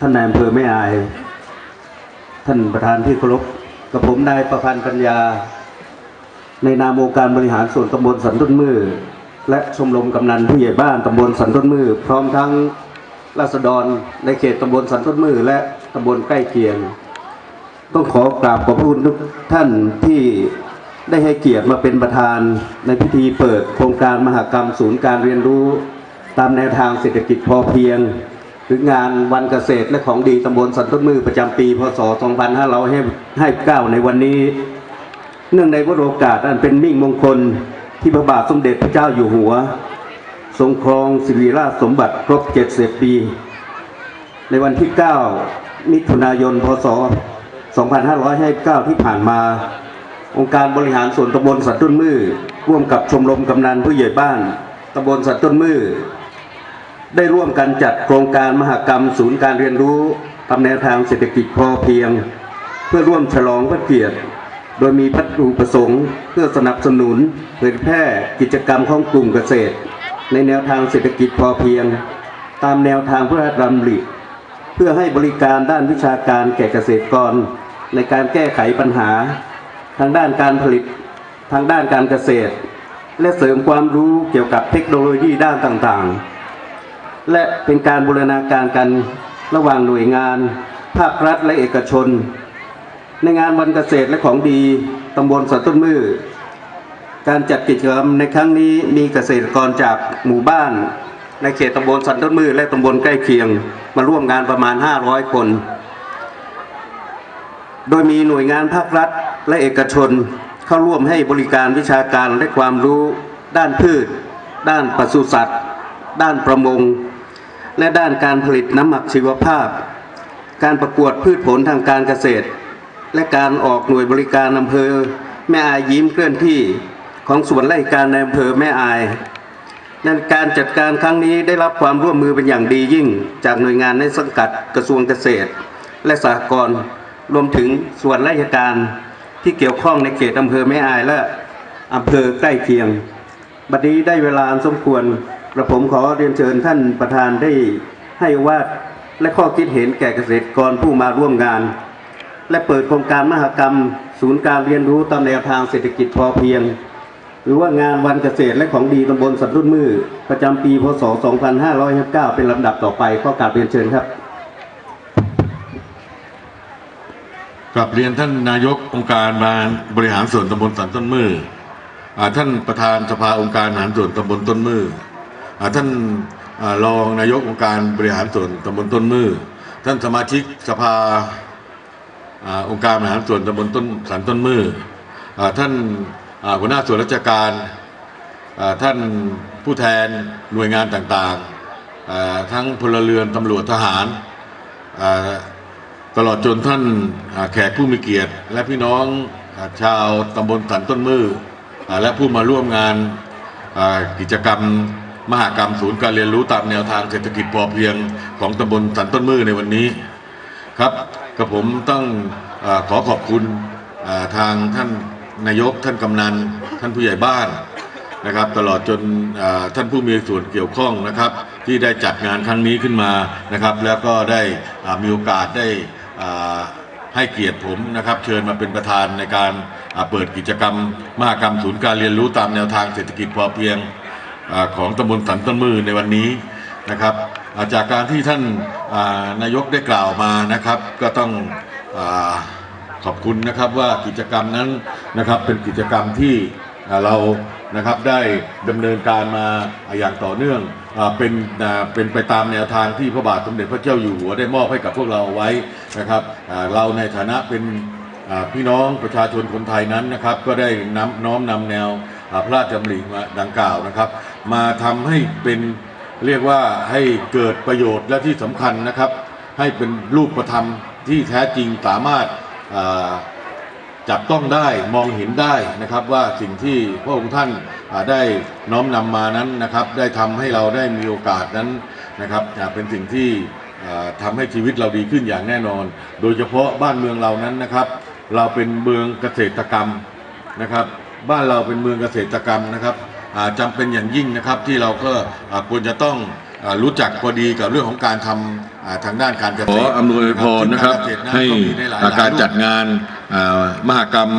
ท่านนายอำเภอแม่อาย ท่านประธานที่เคารพกับผมนายประพันธ์ปัญญา ในนามองค์การบริหารส่วนตำบลสันต้นมือ และชมรมกำนันผู้ใหญ่บ้านตำบลสันต้นมือ พร้อมทั้งราษฎรในเขตตำบลสันต้นมือ และตำบลใกล้เคียง ต้องขอกราบขอบพระคุณทุกท่านที่ได้ให้เกียรติมาเป็นประธานในพิธีเปิดโครงการมหกรรมศูนย์การเรียนรู้ ตามแนวทางเศรษฐกิจพอเพียง หรืองานวันเกษตรและของดีตำบลสันต้นมือประจำปี พศ 2559 ในวันนี้ เนื่องในวโรกาสอันเป็นมิ่งมงคลที่พระบาทสมเด็จพระเจ้าอยู่หัว ทรงครองสิริราชสมบัติครบ 70 ปี ในวันที่ 9 มิถุนายน พศ 2559 ที่ผ่านมา องค์การบริหารส่วนตำบลสันต้นมือร่วมกับชมรมกำนันผู้ใหญ่บ้านตำบลสันต้นมือ ได้ร่วมกันจัดโครงการมหกรรมศูนย์การเรียนรู้ตามแนวทางเศรษฐกิจพอเพียง เพื่อร่วมฉลองพระเกียรติ โดยมีพัตถุประสงค์ เพื่อสนับสนุนเผยแพร่กิจกรรมของกลุ่มเกษตร ในแนวทางเศรษฐกิจพอเพียง ตามแนวทางพระราชดำริเพื่อให้บริการด้านวิชาการแก่เกษตรกร ในการแก้ไขปัญหา ทางด้านการผลิต ทางด้านการเกษตร และเสริมความรู้เกี่ยวกับเทคโนโลยีด้านต่างๆ และเป็นการบูรณาการกันระหว่างหน่วยงาน ภาครัฐและเอกชน ในงานวันเกษตรและของดีตำบลสันต้นมือ การจัดกิจกรรมในครั้งนี้มีเกษตรกรจากหมู่บ้าน ในเขตตำบลสันต้นมือ และตำบลใกล้เคียง มาร่วมงานประมาณ 500 คน โดยมีหน่วยงานภาครัฐและเอกชนเข้าร่วมให้บริการวิชาการและความรู้ด้านพืช ด้านปศุสัตว์ ด้านประมง และด้านการผลิตน้ำหมักชีวภาพ การประกวดพืชผลทางการเกษตร และการออกหน่วยบริการอำเภอ แม่อายยิ้มเคลื่อนที่ของส่วนราชการในอำเภอแม่อายในการจัดการครั้งนี้ได้รับความร่วมมือเป็นอย่างดียิ่ง จากหน่วยงานในสังกัดกระทรวงเกษตร และสหกรณ์รวมถึงส่วนราชการที่เกี่ยวข้องในเขตอำเภอแม่อายและอำเภอใกล้เคียง บัดนี้ได้เวลาสมควร กระผมขอเรียนเชิญท่านประธานได้ให้วาดและข้อคิดเห็นแก่เกษตรกรผู้มาร่วมงาน และเปิดโครงการมหกรรม ศูนย์การเรียนรู้ตามแนวทางเศรษฐกิจพอเพียง หรือว่างานวันเกษตรและของดีตำบลสันรุ่นมือ ประจำปีพศ 2559 เป็นลำดับต่อไปข้อกราบเรียนเชิญครับกลับเรียนท่านนายกองค์การบริหารส่วนตำบลสันต้นมืออท่านประธานสภาองค์การบริหารส่วนตำบลต้นมือ ท่านรองนายกองค์การบริหารส่วนตำบลต้นมือ ท่านสมาชิกสภาอองค์การบริหารส่วนตำบลต้นสันต้นมืออท่านหัวหน้าส่วนราชการท่านผู้แทนหน่วยงานต่างๆ ทั้งพลเรือนตำรวจทหาร ตลอดจนท่านแขกผู้มีเกียรติ และพี่น้องอชาวตำบลสันต้นมืออและผู้มาร่วมงานกิจกรรม มหากรรมศูนย์การเรียนรู้ตามแนวทางเศรษฐกิจพอเพียงของตำบลสันต้นมือในวันนี้ครับกับผมต้องอขอขอบคุณทางท่านนายกท่านกำนัน ท่านผู้ใหญ่บ้านนะครับ ตลอดจนท่านผู้มีส่วนเกี่ยวข้องนะครับ ที่ได้จัดงานครั้งนี้ขึ้นมานะครับ แล้วก็ได้มีโอกาสได้ให้เกียรติผมนะครับ เชิญมาเป็นประธานในการเปิดกิจกรรมมหกรรมศูนย์การเรียนรู้ตามแนวทางเศรษฐกิจพอเพียง ของตำบลสันต้นมือในวันนี้นะครับาจากการที่ท่านานายกได้กล่าวมานะครับ ก็ต้องอขอบคุณนะครับว่ากิจกรรมนั้นนะครับเป็นกิจกรรมที่เรานะครับได้ดำเนินการมาอย่างต่อเนื่องอเป็นเป็นไปตามแนวทางที่พระบาทสมเด็จพระเจ้าอยู่หัวได้มอบให้กับพวกเราไว้นะครับเราในฐานะเป็นพี่น้องประชาชนคนไทยนั้นนะครับ ก็ได้น้อมนำแนว พระราชดำริมาดังกล่าวนะครับ มาทำให้เป็นเรียกว่าให้เกิดประโยชน์และที่สำคัญนะครับ ให้เป็นรูปธรรมที่แท้จริงสามารถาจับต้องได้มองเห็นได้นะครับว่าสิ่งที่พระองค์ท่านาได้น้อมนำมานั้นนะครับ ได้ทำให้เราได้มีโอกาสนั้นนะครับเป็นสิ่งที่อ่าทำให้ชีวิตเราดีขึ้นอย่างแน่นอน โดยเฉพาะบ้านเมืองเรานั้นนะครับ เราเป็นเมืองเกษตรกรรมนะครับ บ้านเราเป็นเมืองเกษตรกรรมนะครับอ่าจำเป็นอย่างยิ่งนะครับที่เราก็อ่าควรจะต้องอ่ารู้จักพอดีกับเรื่องของการทำอ่าทางด้านการเกษตรขออำนวยพรนะครับซึ่งกาเกษตรนั้นให้ก็มีในหลายๆการรูปจัดงานอ่ามหกรรม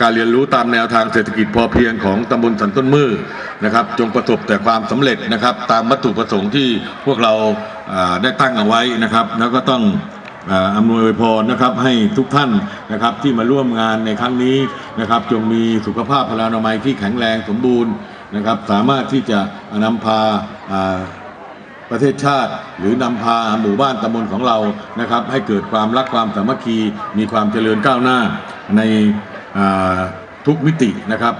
การเรียนรู้ตามแนวทางเศรษฐกิจพอเพียงของตำบลสันต้นมือนะครับ จงประสบแต่ความสำเร็จนะครับ ตามวัตถุประสงค์ที่พวกเราอ่าได้ตั้งเอาไว้นะครับ แล้วก็ต้อง อ่าอำนวยพรนะครับให้ทุกท่านนะครับที่มาร่วมงานในครั้งนี้นะครับ จงมีสุขภาพพลานามัยที่แข็งแรงสมบูรณ์นะครับ สามารถที่จะนำพาอ่าประเทศชาติ หรือนำพาหมู่บ้านตำบลของเรานะครับ ให้เกิดความรักความสามัคคีมีความเจริญก้าวหน้าในทุกมิตินะครับ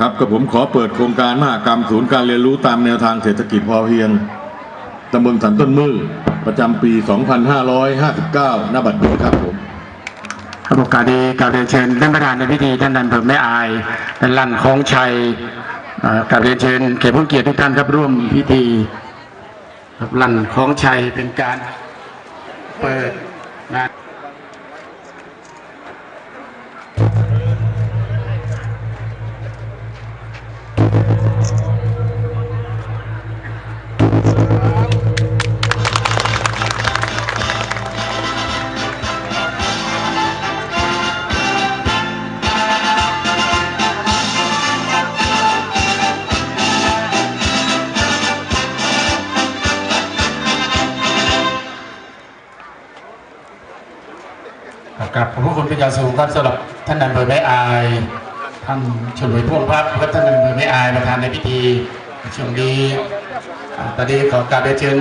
ครับกับผมขอเปิดโครงการมหกรรมศูนย์การเรียนรู้ตามแนวทางเศรษฐกิจพอเพียงตำบลสันต้นมือ ประจำปี 2559 ณ บัดนี้ครับผมครับโอกาสนี้กาบเรียนเชิญท่านประธานในพิธีท่านนันเพิ่มแม่อายเป็นลั่นของชัยกาบเรียนเชิญเขตผู้เกียรติทุกท่านครับร่วมพิธีลั่นของชัยเป็นการเปิดงาน ครับผมขอบคุณเป็นอย่างสูงครับสำหรับท่านนายเบอร์ไม่อาย ท่านเฉลวยพ่วงพระและท่านนายเบอร์ไม่อายประธานในพิธีช่วงนี้ตอนนี้ขอกราบเรียนเชิญ